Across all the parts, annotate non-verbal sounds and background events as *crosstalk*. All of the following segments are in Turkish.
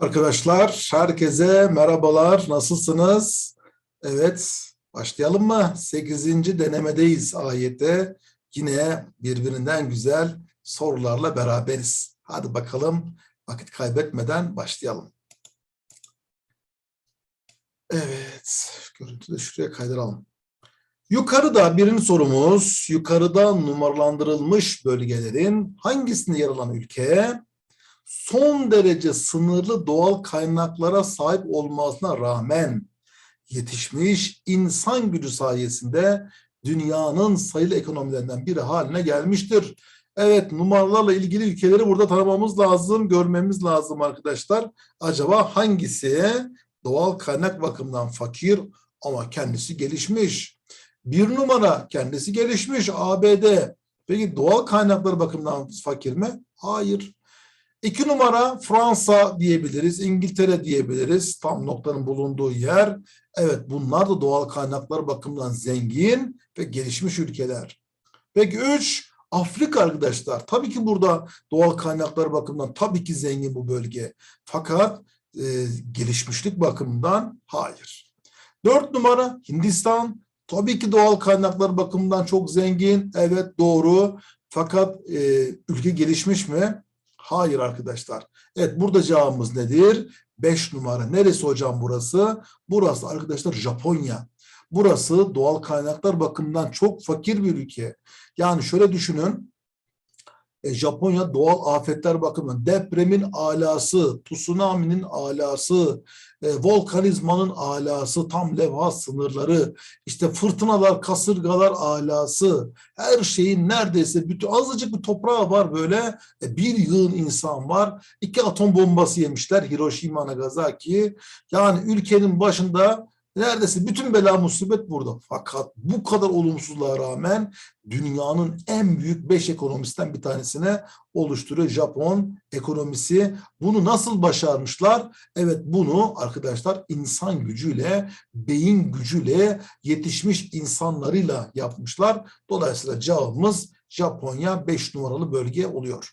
Arkadaşlar herkese merhabalar. Nasılsınız? Evet, başlayalım mı? 8. denemedeyiz ayette. Yine birbirinden güzel sorularla beraberiz. Hadi bakalım vakit kaybetmeden başlayalım. Evet, görüntüyü de şuraya kaydıralım. Yukarıda birinci sorumuz, yukarıda numaralandırılmış bölgelerin hangisinde yer alan ülke son derece sınırlı doğal kaynaklara sahip olmasına rağmen yetişmiş insan gücü sayesinde dünyanın sayılı ekonomilerinden biri haline gelmiştir. Evet numaralarla ilgili ülkeleri burada tanımamız lazım, görmemiz lazım arkadaşlar. Acaba hangisi doğal kaynak bakımından fakir ama kendisi gelişmiş? Bir numara kendisi gelişmiş ABD. Peki doğal kaynakları bakımından fakir mi? Hayır. İki numara Fransa diyebiliriz, İngiltere diyebiliriz. Tam noktanın bulunduğu yer. Evet bunlar da doğal kaynaklar bakımından zengin ve gelişmiş ülkeler. Peki üç Afrika arkadaşlar. Tabii ki burada doğal kaynaklar bakımından tabii ki zengin bu bölge. Fakat e, gelişmişlik bakımından hayır. Dört numara Hindistan. Tabii ki doğal kaynaklar bakımından çok zengin. Evet doğru. Fakat e, ülke gelişmiş mi? Hayır arkadaşlar. Evet burada cevabımız nedir? 5 numara. Neresi hocam burası? Burası arkadaşlar Japonya. Burası doğal kaynaklar bakımından çok fakir bir ülke. Yani şöyle düşünün. E, Japonya doğal afetler bakımından depremin alası, tsunami'nin alası, e, volkanizmanın alası, tam levha sınırları, işte fırtınalar, kasırgalar alası, her şeyin neredeyse bütün azıcık bir toprağı var böyle, e, bir yığın insan var, iki atom bombası yemişler Hiroşima, Nagasaki. Yani ülkenin başında Neredeyse bütün bela musibet burada. Fakat bu kadar olumsuzluğa rağmen dünyanın en büyük beş ekonomisten bir tanesine oluşturuyor Japon ekonomisi. Bunu nasıl başarmışlar? Evet bunu arkadaşlar insan gücüyle, beyin gücüyle, yetişmiş insanlarıyla yapmışlar. Dolayısıyla cevabımız Japonya 5 numaralı bölge oluyor.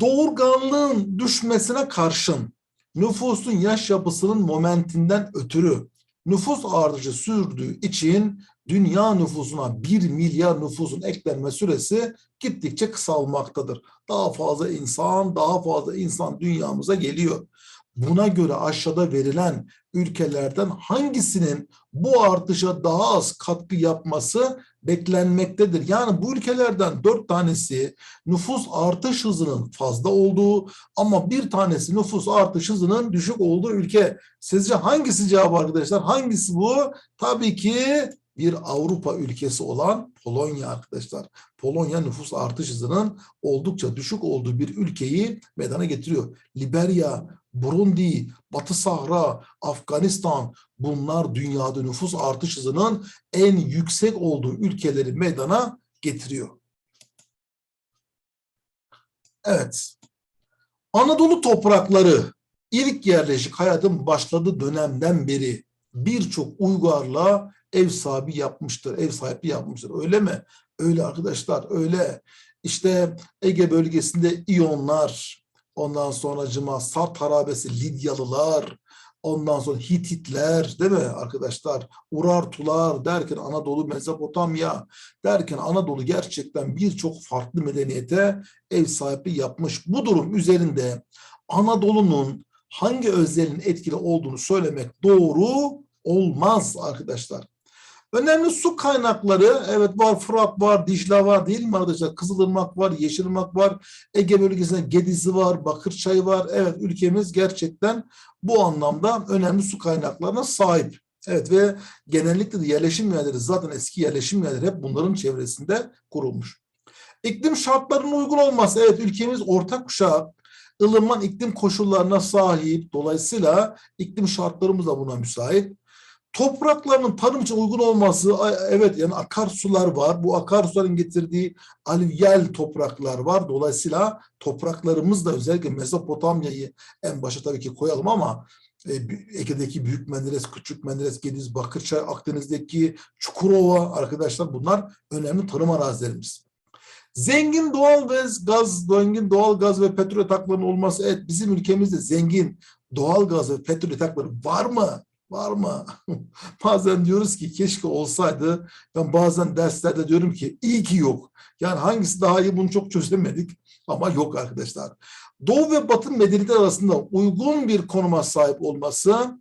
Doğurganlığın düşmesine karşın nüfusun yaş yapısının momentinden ötürü nüfus artışı sürdüğü için dünya nüfusuna 1 milyar nüfusun eklenme süresi gittikçe kısalmaktadır. Daha fazla insan, daha fazla insan dünyamıza geliyor. Buna göre aşağıda verilen ülkelerden hangisinin bu artışa daha az katkı yapması beklenmektedir. Yani bu ülkelerden dört tanesi nüfus artış hızının fazla olduğu ama bir tanesi nüfus artış hızının düşük olduğu ülke. Sizce hangisi cevap arkadaşlar? Hangisi bu? Tabii ki bir Avrupa ülkesi olan Polonya arkadaşlar. Polonya nüfus artış hızının oldukça düşük olduğu bir ülkeyi meydana getiriyor. Liberya, Burundi, Batı Sahra, Afganistan bunlar dünyada nüfus artış hızının en yüksek olduğu ülkeleri meydana getiriyor. Evet. Anadolu toprakları ilk yerleşik hayatın başladığı dönemden beri birçok uygarlığa ev sahibi yapmıştır, ev sahipliği yapmıştır. Öyle mi? Öyle arkadaşlar, öyle. İşte Ege bölgesinde İyonlar, ondan sonra cıma Sart harabesi Lidyalılar, ondan sonra Hititler değil mi arkadaşlar? Urartular derken Anadolu, Mezopotamya derken Anadolu gerçekten birçok farklı medeniyete ev sahipliği yapmış. Bu durum üzerinde Anadolu'nun hangi özelliğin etkili olduğunu söylemek doğru olmaz arkadaşlar. Önemli su kaynakları evet var Fırat var, Dicle var değil mi arkadaşlar? Kızılırmak var, Yeşilırmak var, Ege bölgesinde Gediz'i var, Bakırçay var. Evet ülkemiz gerçekten bu anlamda önemli su kaynaklarına sahip. Evet ve genellikle de yerleşim yerleri zaten eski yerleşim yerleri hep bunların çevresinde kurulmuş. İklim şartlarının uygun olması evet ülkemiz orta kuşak ılıman iklim koşullarına sahip. Dolayısıyla iklim şartlarımız da buna müsait. Topraklarının tarım için uygun olması, evet yani akarsular var. Bu akarsuların getirdiği alüvyal topraklar var. Dolayısıyla topraklarımız da özellikle Mezopotamya'yı en başa tabii ki koyalım ama e, Ege'deki Büyük Menderes, Küçük Menderes, Gediz, Bakırçay, Akdeniz'deki Çukurova arkadaşlar bunlar önemli tarım arazilerimiz. Zengin doğal ve gaz, zengin doğal gaz ve petrol yataklarının olması evet bizim ülkemizde zengin doğal gaz ve petrol yatakları var mı? Var mı? *laughs* bazen diyoruz ki keşke olsaydı. Ben bazen derslerde diyorum ki iyi ki yok. Yani hangisi daha iyi bunu çok çözemedik ama yok arkadaşlar. Doğu ve Batı medeniyetler arasında uygun bir konuma sahip olması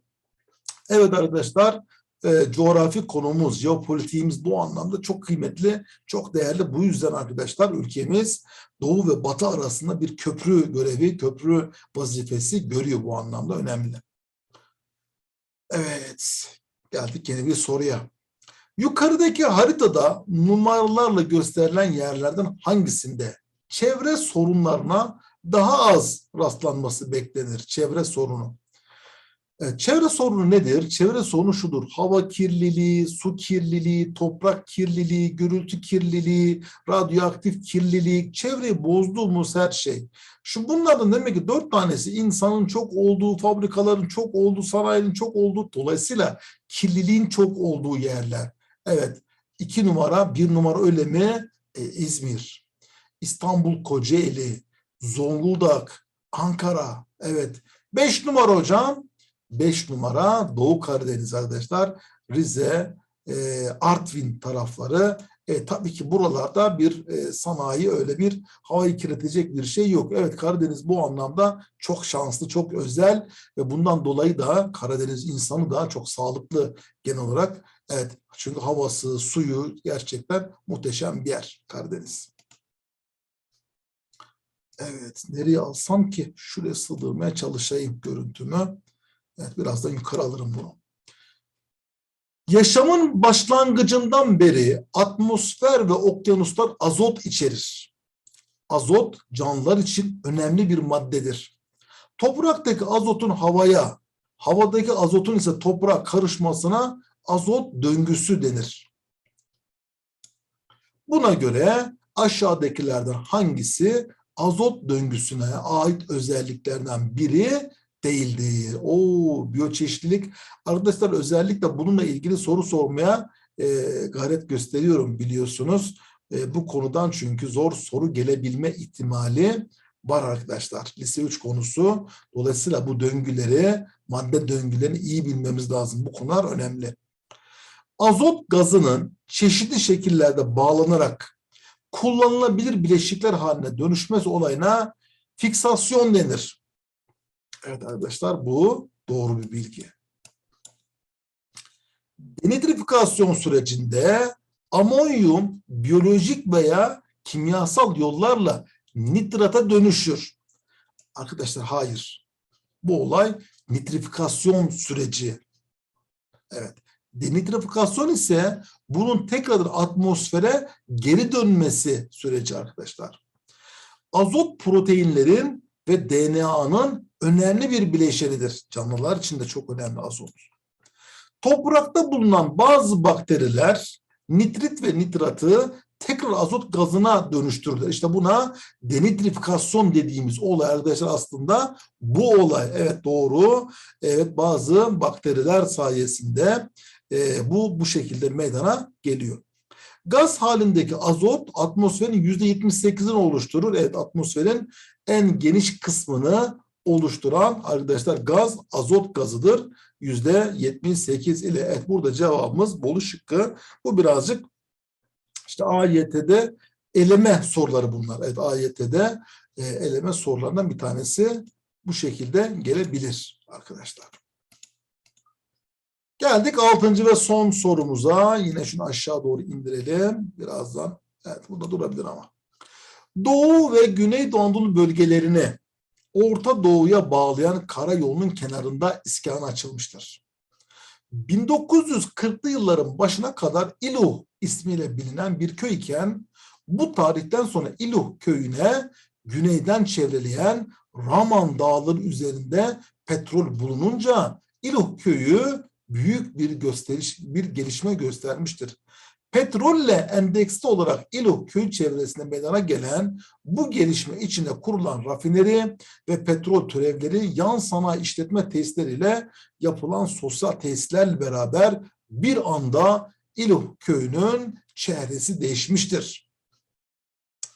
evet arkadaşlar e, coğrafi konumuz, jeopolitiğimiz bu anlamda çok kıymetli, çok değerli. Bu yüzden arkadaşlar ülkemiz Doğu ve Batı arasında bir köprü görevi, köprü vazifesi görüyor bu anlamda önemli. Evet, geldik yeni bir soruya. Yukarıdaki haritada numaralarla gösterilen yerlerden hangisinde çevre sorunlarına daha az rastlanması beklenir? Çevre sorunu. Evet, çevre sorunu nedir? Çevre sorunu şudur. Hava kirliliği, su kirliliği, toprak kirliliği, gürültü kirliliği, radyoaktif kirlilik, çevreyi bozduğumuz her şey. Şu bunlardan demek ki dört tanesi insanın çok olduğu, fabrikaların çok olduğu, sanayinin çok olduğu, dolayısıyla kirliliğin çok olduğu yerler. Evet, iki numara, bir numara öyle mi? E, İzmir, İstanbul, Kocaeli, Zonguldak, Ankara. Evet, beş numara hocam. 5 numara Doğu Karadeniz arkadaşlar. Rize, e, Artvin tarafları. E, tabii ki buralarda bir e, sanayi öyle bir havayı kirletecek bir şey yok. Evet Karadeniz bu anlamda çok şanslı, çok özel ve bundan dolayı da Karadeniz insanı da çok sağlıklı genel olarak. Evet çünkü havası, suyu gerçekten muhteşem bir yer Karadeniz. Evet nereye alsam ki şuraya sığdırmaya çalışayım görüntümü. Evet, birazdan yukarı alırım bunu. Yaşamın başlangıcından beri atmosfer ve okyanuslar azot içerir. Azot canlılar için önemli bir maddedir. Topraktaki azotun havaya, havadaki azotun ise toprağa karışmasına azot döngüsü denir. Buna göre aşağıdakilerden hangisi azot döngüsüne ait özelliklerden biri değildir. O biyoçeşitlilik arkadaşlar özellikle bununla ilgili soru sormaya e, gayret gösteriyorum biliyorsunuz. E, bu konudan çünkü zor soru gelebilme ihtimali var arkadaşlar. Lise 3 konusu. Dolayısıyla bu döngüleri, madde döngülerini iyi bilmemiz lazım. Bu konular önemli. Azot gazının çeşitli şekillerde bağlanarak kullanılabilir bileşikler haline dönüşmesi olayına fiksasyon denir. Evet arkadaşlar bu doğru bir bilgi. Denitrifikasyon sürecinde amonyum biyolojik veya kimyasal yollarla nitrata dönüşür. Arkadaşlar hayır. Bu olay nitrifikasyon süreci. Evet. Denitrifikasyon ise bunun tekrar atmosfere geri dönmesi süreci arkadaşlar. Azot proteinlerin ve DNA'nın önemli bir bileşenidir. Canlılar için de çok önemli azot. Toprakta bulunan bazı bakteriler nitrit ve nitratı tekrar azot gazına dönüştürürler. İşte buna denitrifikasyon dediğimiz olay arkadaşlar aslında bu olay. Evet doğru. Evet bazı bakteriler sayesinde e, bu bu şekilde meydana geliyor. Gaz halindeki azot atmosferin %78'ini oluşturur. Evet atmosferin en geniş kısmını oluşturan arkadaşlar gaz azot gazıdır. Yüzde 78 ile evet burada cevabımız Bolu şıkkı. Bu birazcık işte AYT'de eleme soruları bunlar. Evet AYT'de e, eleme sorularından bir tanesi bu şekilde gelebilir arkadaşlar. Geldik altıncı ve son sorumuza. Yine şunu aşağı doğru indirelim. Birazdan. Evet burada durabilir ama. Doğu ve Güneydoğu Anadolu bölgelerini Orta Doğu'ya bağlayan karayolunun kenarında iskan açılmıştır. 1940'lı yılların başına kadar İluh ismiyle bilinen bir köy iken bu tarihten sonra İluh köyüne güneyden çevreleyen Raman Dağları üzerinde petrol bulununca İluh köyü büyük bir gösteriş, bir gelişme göstermiştir. Petrolle endeksli olarak İluh köy çevresinde meydana gelen bu gelişme içinde kurulan rafineri ve petrol türevleri yan sanayi işletme tesisleriyle yapılan sosyal tesislerle beraber bir anda İluh köyünün çehresi değişmiştir.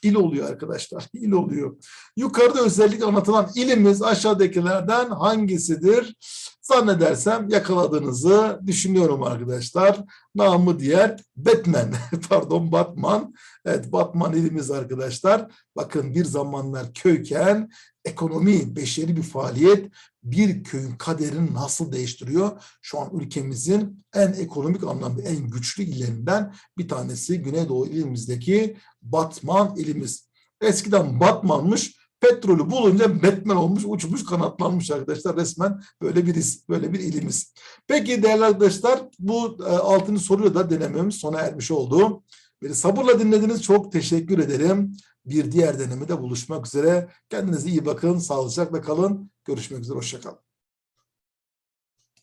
İl oluyor arkadaşlar. *laughs* İl oluyor. Yukarıda özellikle anlatılan ilimiz aşağıdakilerden hangisidir? Zannedersem yakaladığınızı düşünüyorum arkadaşlar. Namı diğer Batman. *laughs* Pardon Batman. Evet Batman ilimiz arkadaşlar. Bakın bir zamanlar köyken ekonomi, beşeri bir faaliyet bir köyün kaderini nasıl değiştiriyor? Şu an ülkemizin en ekonomik anlamda en güçlü illerinden bir tanesi Güneydoğu ilimizdeki Batman ilimiz. Eskiden Batman'mış, petrolü bulunca Batman olmuş, uçmuş, kanatlanmış arkadaşlar. Resmen böyle bir böyle bir ilimiz. Peki değerli arkadaşlar bu e, altıncı soruyu da denememiz sona ermiş oldu. Beni sabırla dinlediniz. Çok teşekkür ederim. Bir diğer denemede buluşmak üzere. Kendinize iyi bakın. Sağlıcakla kalın. Görüşmek üzere. Hoşçakalın.